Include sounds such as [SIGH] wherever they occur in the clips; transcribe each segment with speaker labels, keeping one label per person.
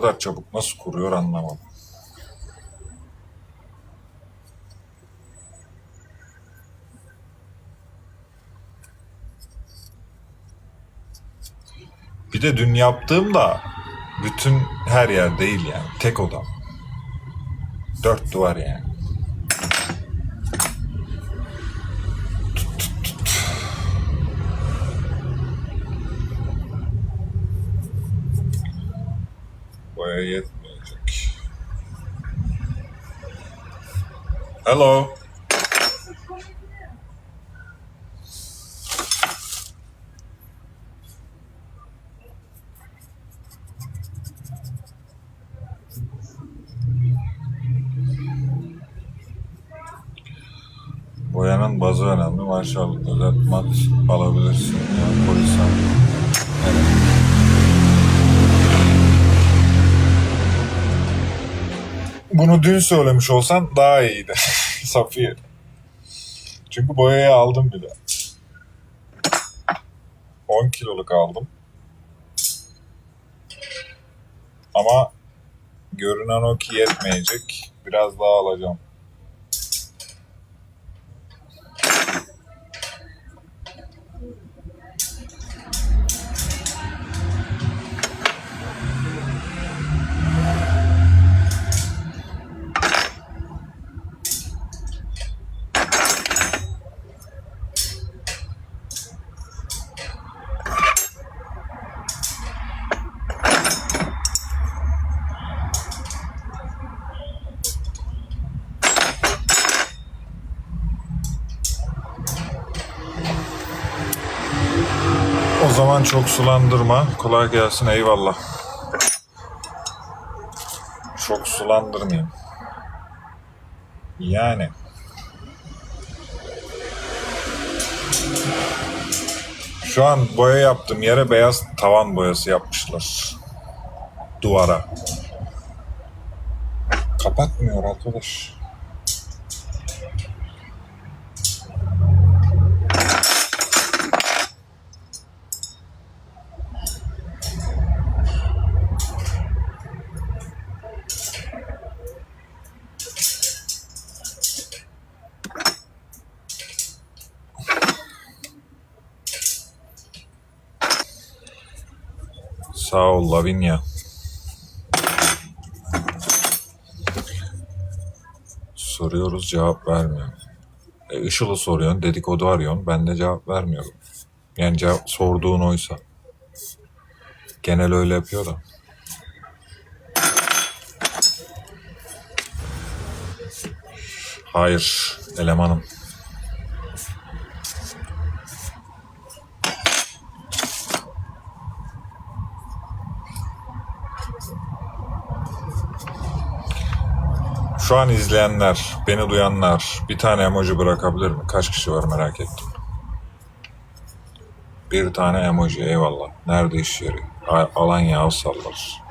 Speaker 1: kadar çabuk nasıl kuruyor anlamadım. Bir de dün yaptığım da bütün her yer değil yani. Tek oda. Dört duvar yani. Yetmeyecek. Hello. Boyanın bazı önemli. Maşallah özel mat alabilirsin. Yani polis Evet. Bunu dün söylemiş olsan daha iyiydi. [LAUGHS] Safiye. Çünkü boyayı aldım bile. 10 kiloluk aldım. Ama görünen o ki yetmeyecek. Biraz daha alacağım. O zaman çok sulandırma. Kolay gelsin eyvallah. Çok sulandırmayayım. Yani. Şu an boya yaptım yere beyaz tavan boyası yapmışlar. Duvara. Kapatmıyor arkadaş. Sağ ol Lavinia. Soruyoruz cevap vermiyor. E, Işıl'ı soruyorsun, dedikodu arıyorsun. Ben de cevap vermiyorum. Yani cevap, sorduğun oysa. Genel öyle yapıyor da. Hayır, elemanım. Şu an izleyenler, beni duyanlar bir tane emoji bırakabilir mi? Kaç kişi var merak ettim. Bir tane emoji eyvallah. Nerede iş yeri? Alanya Avsallar.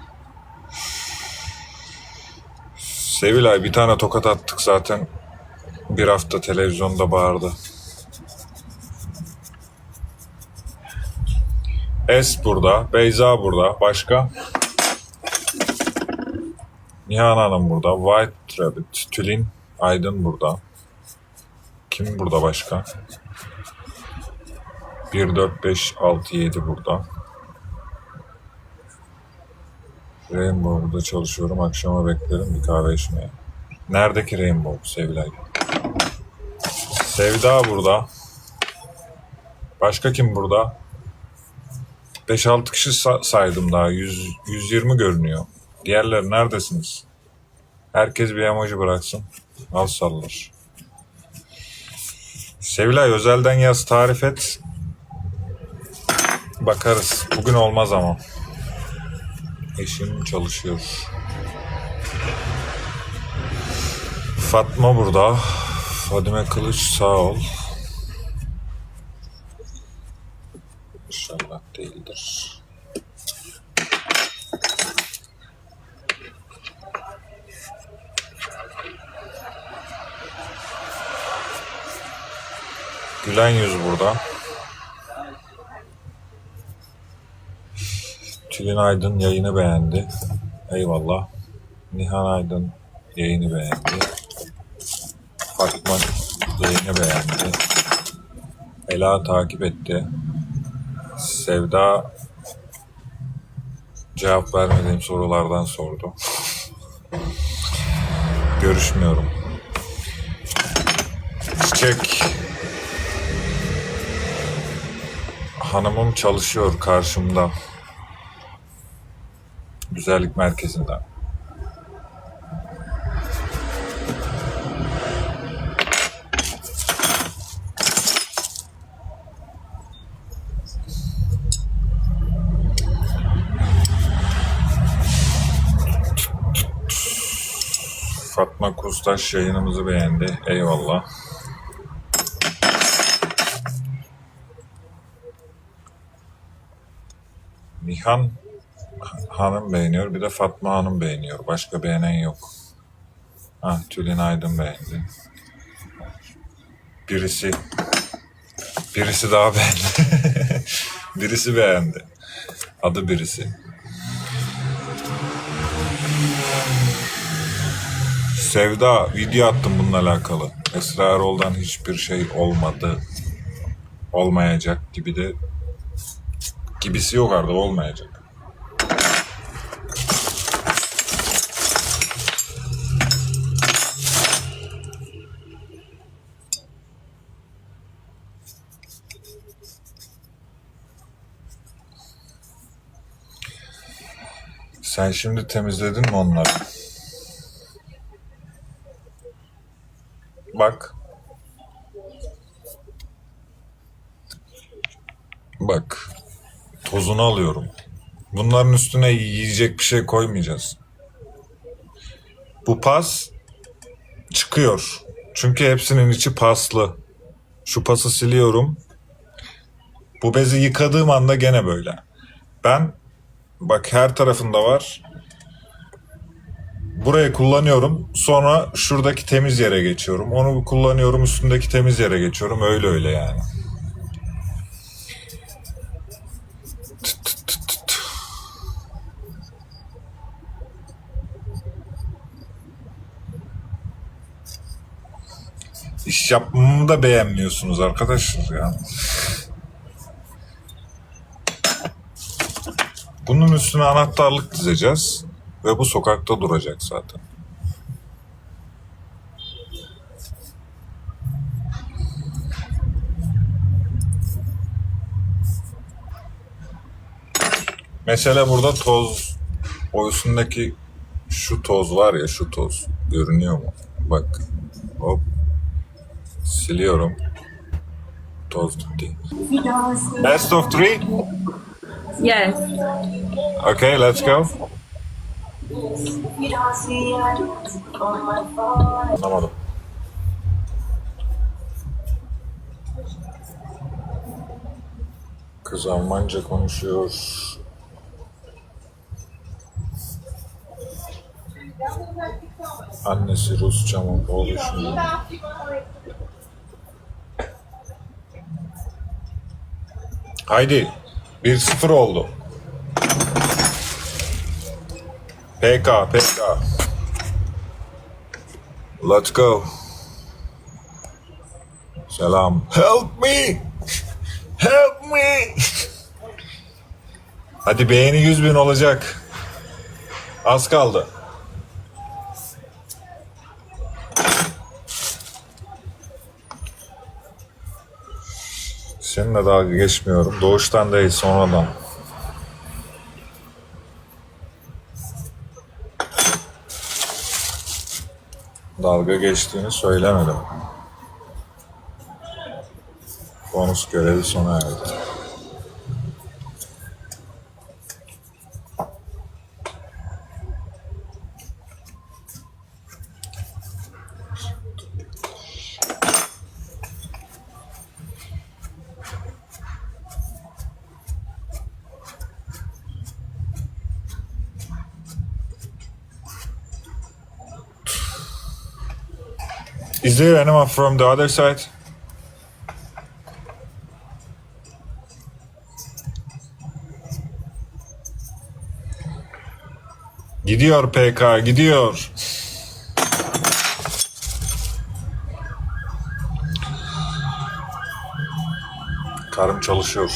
Speaker 1: Sevilay bir tane tokat attık zaten. Bir hafta televizyonda bağırdı. Es burada, Beyza burada. Başka? Nihan Hanım burada. White Rabbit. Tülin Aydın burada. Kim burada başka? 1, 4, 5, 6, 7 burada. Rainbow'da çalışıyorum. Akşama beklerim bir kahve içmeye. Neredeki Rainbow Sevilay? Sevda burada. Başka kim burada? 5-6 kişi sa- saydım daha. 100, 120 görünüyor. Diğerleri neredesiniz? Herkes bir emoji bıraksın. Al sallar. Sevilay özelden yaz tarif et. Bakarız. Bugün olmaz ama. Eşim çalışıyor. Fatma burada. Fadime Kılıç sağ ol. Gülen yüz burada. Tülin Aydın yayını beğendi. Eyvallah. Nihan Aydın yayını beğendi. Fatma yayını beğendi. Ela takip etti. Sevda cevap vermediğim sorulardan sordu. Görüşmüyorum. Çiçek hanımım çalışıyor karşımda. Güzellik merkezinde. Fatma Kustaş yayınımızı beğendi. Eyvallah. Nihan Hanım beğeniyor. Bir de Fatma Hanım beğeniyor. Başka beğenen yok. Ah Tülin Aydın beğendi. Birisi birisi daha beğendi. [LAUGHS] birisi beğendi. Adı birisi. Sevda video attım bununla alakalı. Esra Erol'dan hiçbir şey olmadı. Olmayacak gibi de gibisi yok artık olmayacak. Sen şimdi temizledin mi onları? Bak. Tozunu alıyorum. Bunların üstüne yiyecek bir şey koymayacağız. Bu pas çıkıyor. Çünkü hepsinin içi paslı. Şu pası siliyorum. Bu bezi yıkadığım anda gene böyle. Ben bak her tarafında var. Burayı kullanıyorum. Sonra şuradaki temiz yere geçiyorum. Onu kullanıyorum. Üstündeki temiz yere geçiyorum. Öyle öyle yani. İş yapmamı da beğenmiyorsunuz arkadaşlar ya. Bunun üstüne anahtarlık dizeceğiz ve bu sokakta duracak zaten. Mesele burada toz. O üstündeki şu toz var ya şu toz. Görünüyor mu? Bak. Hop. Siliyorum. Toz gitti. Best of three?
Speaker 2: Yes.
Speaker 1: Okay, let's go. Anlamadım. Kız Almanca konuşuyor. Annesi Rusça mı? Polish mu? Haydi. 1-0 oldu. PK, PK. Let's go. Selam. Help me. Help me. Hadi beğeni 100 bin olacak. Az kaldı. Seninle dalga geçmiyorum. Doğuştan değil sonradan. Dalga geçtiğini söylemedim. Bonus görevi sona erdi. Is there anyone from the other side? Gidiyor PK gidiyor. Karım çalışıyor.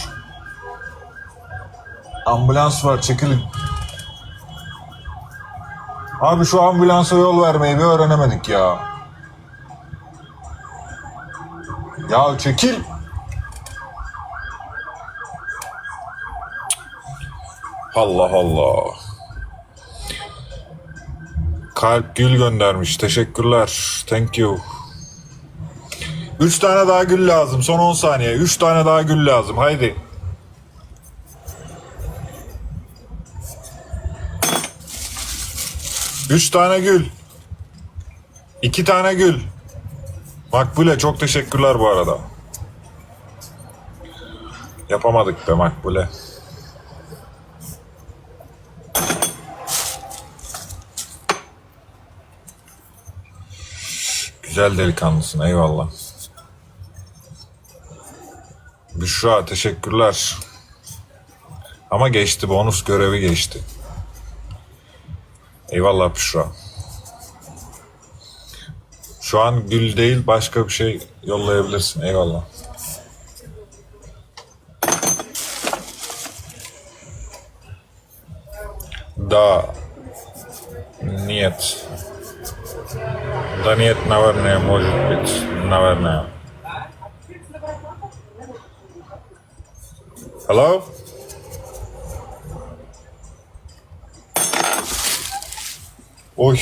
Speaker 1: Ambulans var çekilin. Abi şu ambulansa yol vermeyi bir öğrenemedik ya. Ya çekil. Allah Allah. Kalp gül göndermiş. Teşekkürler. Thank you. Üç tane daha gül lazım. Son 10 saniye. Üç tane daha gül lazım. Haydi. Üç tane gül. İki tane gül. Makbule çok teşekkürler bu arada. Yapamadık be Makbule. Güzel delikanlısın eyvallah. Büşra teşekkürler. Ama geçti bonus görevi geçti. Eyvallah Büşra. Şu an gül değil başka bir şey yollayabilirsin. Eyvallah. Da нет. Да нет, наверное, может быть. Наверное. Hello? Oy.